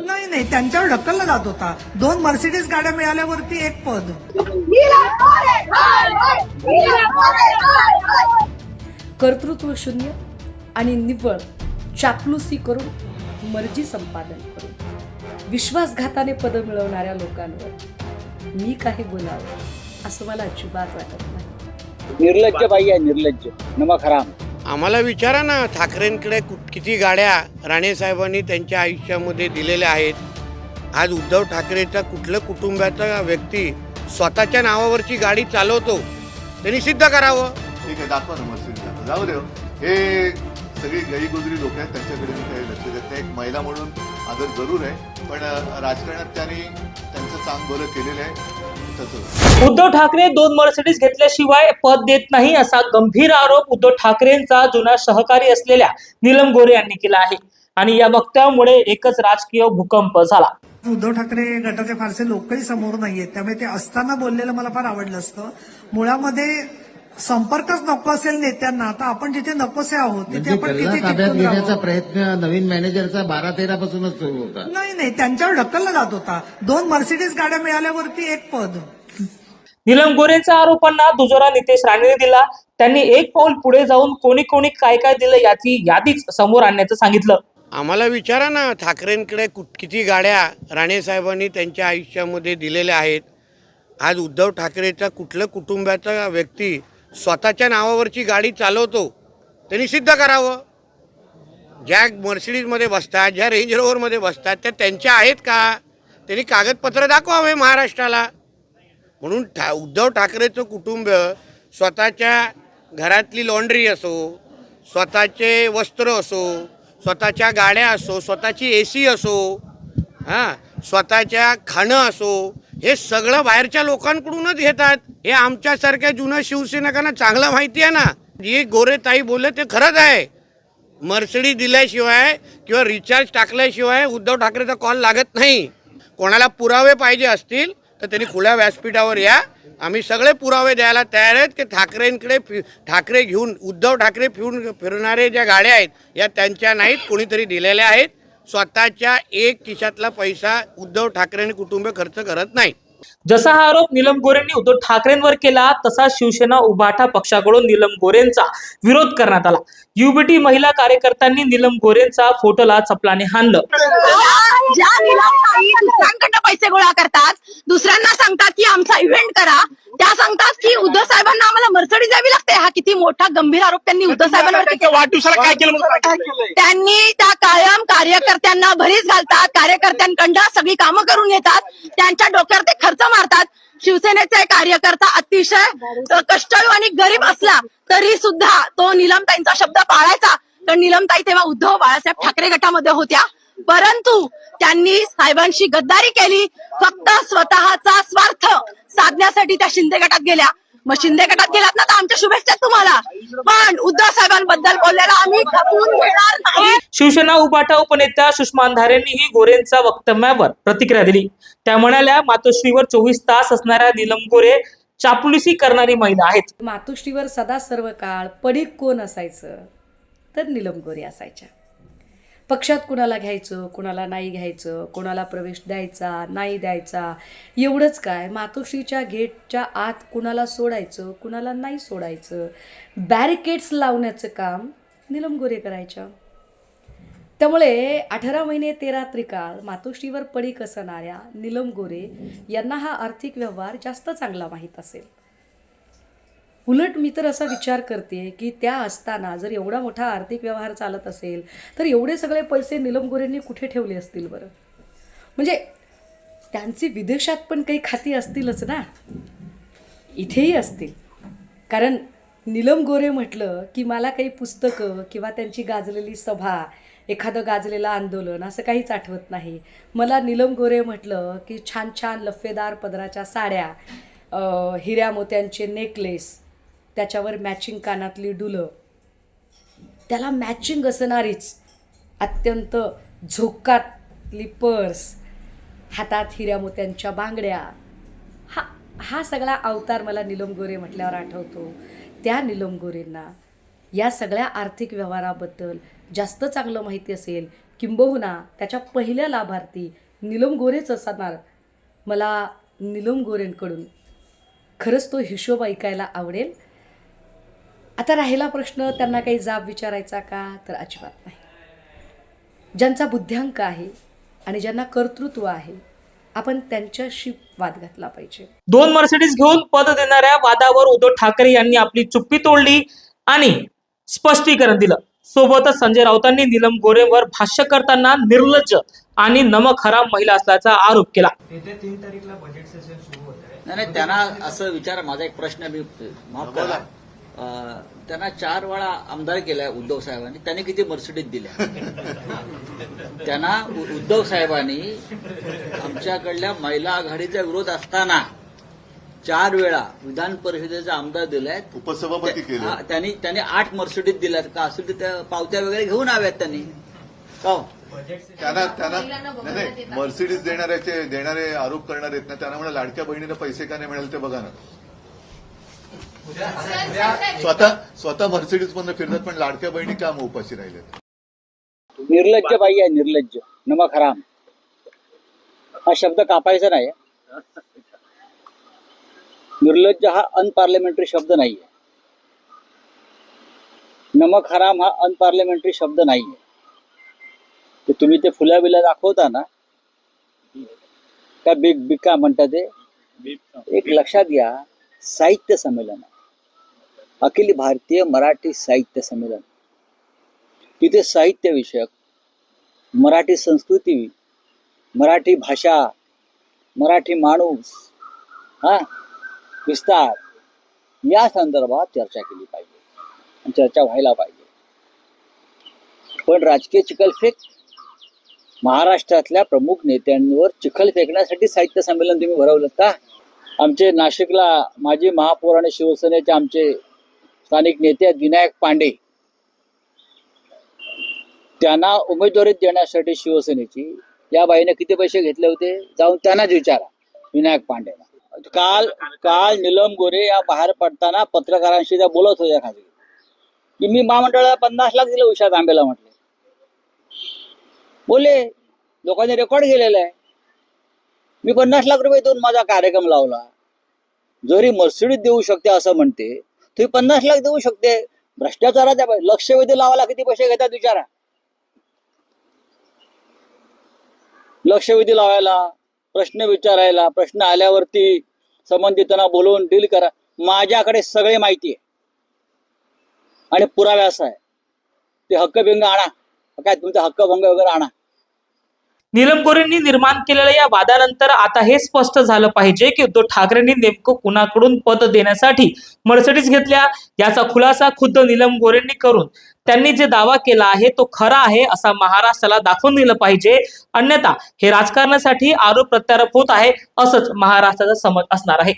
नाही नाही त्यांच्यावर ढकलला जात होता. दोन मर्सिडीज गाड्या मिळाल्यावरती एक पद. कर्तृत्व शून्य आणि निव्वळ चापलुसी करून मर्जी संपादन करून. विश्वासघाताने पद मिळवणाऱ्या लोकांवर मी काही बोलावं असं मला अजिबात वाटत नाही. निर्लज्ज बाई आहे निर्लज्ज. नमक हराम. आम्हाला विचारा ना ठाकरेंकडे कुठ- किती गाड्या राणेसाहेबांनी त्यांच्या आयुष्यामध्ये दिलेल्या आहेत. आज उद्धव ठाकरेचा कुठलं कुटुंबाचा व्यक्ती स्वतःच्या नावावरची गाडी चालवतो त्यांनी सिद्ध करावं. ठीक आहे दाखवा ना जाऊ दे हो. हे सगळी गईगुजरी लोक आहेत त्यांच्याकडे मी काही लक्ष देत नाही. एक महिला म्हणून आदर जरूर आहे पण राजकारणात त्यांनी त्यांचं चांग बरं केलेलं आहे उद्धव ठाकरे दोन मर्सिडीज घेतल्याशिवाय पद देत नाही असा गंभीर आरोप उद्धव ठाकरेंचा जुना सहकारी असलेल्या नीलम गोरे यांनी केला आहे. आणि या वक्तव्यामुळे एकच राजकीय भूकंप झाला. उद्धव ठाकरे गटाचे फारसे लोकही समोर नाहीयेत त्यामुळे ते असताना बोललेलं मला फार आवडलं असतं. मुळामध्ये संपर्कच नको असेल नेत्यांना. आता आपण जिथे नकोसे आहोत तिथे म्हणजे आपण गल्ला किती ताब्यात टिकून घेण्याचा? प्रयत्न नवीन मॅनेजरचा बारा तेरा पासूनच सुरू होता. नाही नाही त्यांच्यावर ढकलला जात होता. दोन मर्सिडीज गाड्या मिळाल्यावरती एक पद. नीलम गोरेंच्या आरोपांना दुजोरा नितेश राणेने दिला. त्यांनी एक पाऊल पुढे जाऊन कोणी कोणी काय काय दिलं याची यादीच समोर आणण्याचं सांगितलं. आम्हाला विचारा ना ठाकरेंकडे कुठ- किती गाड्या राणेसाहेबांनी त्यांच्या आयुष्यामध्ये दिलेल्या आहेत. आज उद्धव ठाकरेचा कुठलं कुटुंबाचा व्यक्ती स्वतःच्या नावावरची गाडी चालवतो त्यांनी सिद्ध करावं. ज्या मर्सिडीजमध्ये बसतात ज्या रेंज रोवरमध्ये बसतात त्या त्यांच्या आहेत का? त्यांनी कागदपत्र दाखवावे महाराष्ट्राला. म्हणून ठा उद्धव ठाकरेचं कुटुंब स्वतःच्या घरातली लॉन्ड्री असो स्वतःचे वस्त्र असो स्वतःच्या गाड्या असो स्वतःची ए सी असो हां स्वतःच्या खाणं असो हे सगळं बाहेरच्या लोकांकडूनच घेतात हे आमच्यासारख्या जुन्या शिवसैनिकांना चांगलं माहिती आहे ना. जी गोरे ताई बोलले ते खरंच आहे. मर्सिडी दिल्याशिवाय किंवा रिचार्ज टाकल्याशिवाय उद्धव ठाकरेचा कॉल लागत नाही. कोणाला पुरावे पाहिजे असतील तर त्यांनी खुल्या व्यासपीठावर या. आम्ही सगळे पुरावे द्यायला तयार आहेत की ठाकरेंकडे फि ठाकरे घेऊन उद्धव ठाकरे फिरून फिरणारे ज्या गाड्या आहेत या त्यांच्या नाहीत कोणीतरी दिलेल्या आहेत. स्वतःच्या एक खिशातला पैसा उद्धव ठाकरे आणि कुटुंब खर्च करत नाही. जसा हा आरोप निलम गोरेंनी उद्धव ठाकरेंवर केला तसा शिवसेना उभाटा पक्षाकडून नीलम गोरेंचा विरोध करण्यात आला. युबीटी महिला कार्यकर्त्यांनी निलम गोरेंचा फोटोला चपलाने हाणलं. ज्या निलामताई दुसऱ्यांकडनं पैसे गोळा करतात दुसऱ्यांना सांगतात की आमचा इव्हेंट करा. त्या सांगतात की उद्धव साहेबांना आम्हाला मर्सडी द्यावी लागते. हा किती मोठा गंभीर आरोप त्यांनी उद्धव साहेबांवर वाढदिवसाला काय केलं त्यांनी त्या कायम कार्यकर्त्यांना भरीस घालतात. कार्यकर्त्यांकडनं सगळी कामं करून घेतात. त्यांच्या डोक्यावर ते खर्च मारतात. शिवसेनेचा एक कार्यकर्ता अतिशय कष्टाळू आणि गरीब असला तरी सुद्धा तो निलमताईंचा शब्द पाळायचा. तर निलमताई तेव्हा उद्धव बाळासाहेब ठाकरे गटामध्ये होत्या. परंतु त्यांनी साहेबांशी गद्दारी केली फक्त स्वतःचा स्वार्थ साधण्यासाठी त्या शिंदे गटात गेल्या. मग शिंदे गटात गेलात ना तर आमच्या शुभेच्छा तुम्हाला. पण उद्धव साहेबांबद्दल बोललेला आम्ही खपवून घेणार नाही. शिवसेना उभाटा उपनेत्या सुषमा अंधारेंनीही गोरेंच्या वक्तव्यावर प्रतिक्रिया दिली. त्या म्हणाल्या मातोश्रीवर चोवीस तास असणाऱ्या नीलम गोरे चापलुसी करणारी महिला आहेत. मातोश्रीवर सदा सर्व काळ पडीक कोण असायचं? तर निलम गोरे असायच्या. पक्षात कुणाला घ्यायचं कुणाला नाही घ्यायचं कोणाला प्रवेश द्यायचा नाही द्यायचा एवढंच काय. मातोश्रीच्या गेटच्या आत कुणाला सोडायचं कुणाला नाही सोडायचं. बॅरिकेड्स लावण्याचं काम निलम गोरे करायच्या. त्यामुळे अठरा महिने तेरा त्रिकाळ मातोश्रीवर पडीक असणाऱ्या निलम गोरे यांना हा आर्थिक व्यवहार जास्त चांगला माहीत असेल. उलट मी तर असा विचार करते की त्या असताना जर एवढा मोठा आर्थिक व्यवहार चालत असेल तर एवढे सगळे पैसे निलम गोरेंनी कुठे ठेवले असतील बरं? म्हणजे त्यांची विदेशात पण काही खाती असतीलच ना? इथेही असतील. कारण निलम गोरे म्हटलं की मला काही पुस्तकं किंवा त्यांची गाजलेली सभा एखादं गाजलेलं आंदोलन असं काहीच आठवत नाही. मला निलम गोरे म्हटलं की छान छान लफेदार पदराच्या साड्या हिऱ्या मोत्यांचे नेकलेस त्याच्यावर मॅचिंग कानातली डुलं. त्याला मॅचिंग असणारीच अत्यंत झोकातली पर्स हातात हिऱ्या मोत्यांच्या बांगड्या. हा हा सगळा अवतार मला निलम गोरे म्हटल्यावर आठवतो. त्या निलम गोरेंना या सगळ्या आर्थिक व्यवहाराबद्दल जास्त चांगलं माहिती असेल किंबहुना त्याच्या पहिल्या लाभार्थी निलम गोरेच असणार. मला निलम गोरेंकडून खरंच तो हिशोब ऐकायला आवडेल. आता राहिला प्रश्न त्यांना काही जाब विचारायचा का? तर अजिबात नाही. ज्यांचा बुद्ध्यांक आहे आणि ज्यांना कर्तृत्व आहे आपण त्यांच्याशी वाद घातला पाहिजे. दोन मर्सिडीज घेऊन पद देणाऱ्या वादावर उद्धव ठाकरे यांनी आपली चुप्पी तोडली आणि स्पष्टीकरण दिलं. सोबतच संजय राऊतांनी नीलम गोरेवर भाष्य करताना निर्लज्ज आणि नमक हराम महिला असल्याचा आरोप केला. नाही नाही त्यांना असं विचार माझा एक प्रश्न मी माफ करा. त्यांना चार वेळा आमदार केलाय उद्धव साहेबांनी. त्यांनी किती मर्सिडीज दिल्या? त्यांना उद्धव साहेबांनी आमच्याकडल्या महिला आघाडीचा विरोध असताना चार वेळा विधान परिषदेचा आमदार दिलाय. उपसभापती केले. त्यांनी त्यांनी आठ मर्सिडीज दिल्यात. का असेल तर त्या पावत्या वगैरे घेऊन हव्यात त्यांनी. का हो? त्यांना त्यांना मर्सिडीज देणाऱ्याचे देणारे आरोप करणार आहेत ना. त्यांना म्हणा लाडक्या बहिणीला पैसे का नाही मिळाले ते बघा ना. स्वतः स्वतः मर्सिडीज मधनं फिरतात पण लाडक्या बहिणी का मग उपाशी राहिल्यात निर्लज्ज बाई आहे निर्लज्ज. नमक हराम. हा शब्द कापायचा नाही. निर्लज्ज हा अनपार्लिमेंटरी शब्द नाहीये. नमक हराम हा अनपार्लिमेंटरी शब्द नाहीये. ते तुम्ही ते फुल्या बिल्या दाखवता ना का बिग बिग का? म्हणता ते एक लक्षात घ्या साहित्य संमेलन. आहे. अखिल भारतीय मराठी साहित्य संमेलन. तिथे साहित्य विषयक मराठी संस्कृती मराठी भाषा मराठी माणूस हा विस्तार या संदर्भात चर्चा केली पाहिजे चर्चा व्हायला पाहिजे. पण राजकीय चिखलफेक महाराष्ट्रातल्या प्रमुख नेत्यांवर चिखल फेकण्यासाठी साहित्य संमेलन तुम्ही भरवलं का? आमचे नाशिकला माजी महापौर आणि शिवसेनेचे आमचे स्थानिक नेते विनायक पांडे. त्यांना उमेदवारी देण्यासाठी शिवसेनेची. या बाईने किती पैसे घेतले होते? जाऊन त्यांनाच विचारा विनायक पांडेला. काल काल निलम गोरे या बाहेर पडताना पत्रकारांशी त्या बोलत होत्या खाली. की मी महामंडळाला पन्नास लाख दिले उषा तांबेला म्हटले. बोले लोकांनी रेकॉर्ड केलेला आहे. मी पन्नास लाख रुपये देऊन माझा कार्यक्रम लावला. जरी मर्सिडीज देऊ शकते असं म्हणते तुम्ही पन्नास लाख देऊ शकते. भ्रष्टाचाराच्या लक्षवेधी लावायला किती पैसे घेतात विचारा लक्षवेधी लावायला प्रश्न विचारायला प्रश्न आल्यावरती संबंधितांना बोलवून डील करा. माझ्याकडे सगळे माहिती आहे. आणि पुराव्या असा आहे. ते हक्कभंग आणा. काय तुमचा हक्कभंग वगैरे आणा. नीलम गोरेंनी निर्माण केलेल्या या वादानंतर आता हे स्पष्ट झालं पाहिजे की उद्धव ठाकरेंनी नेमकं कुणाकडून पद देण्यासाठी मर्सिडीज घेतल्या याचा खुलासा खुद्द नीलम गोरेंनी करून त्यांनी जे दावा केला आहे तो खरा आहे असा महाराष्ट्राला दाखवून दिलं पाहिजे. अन्यथा हे राजकारणासाठी आरोप प्रत्यारोप होत आहे असंच महाराष्ट्राचा समज असणार आहे.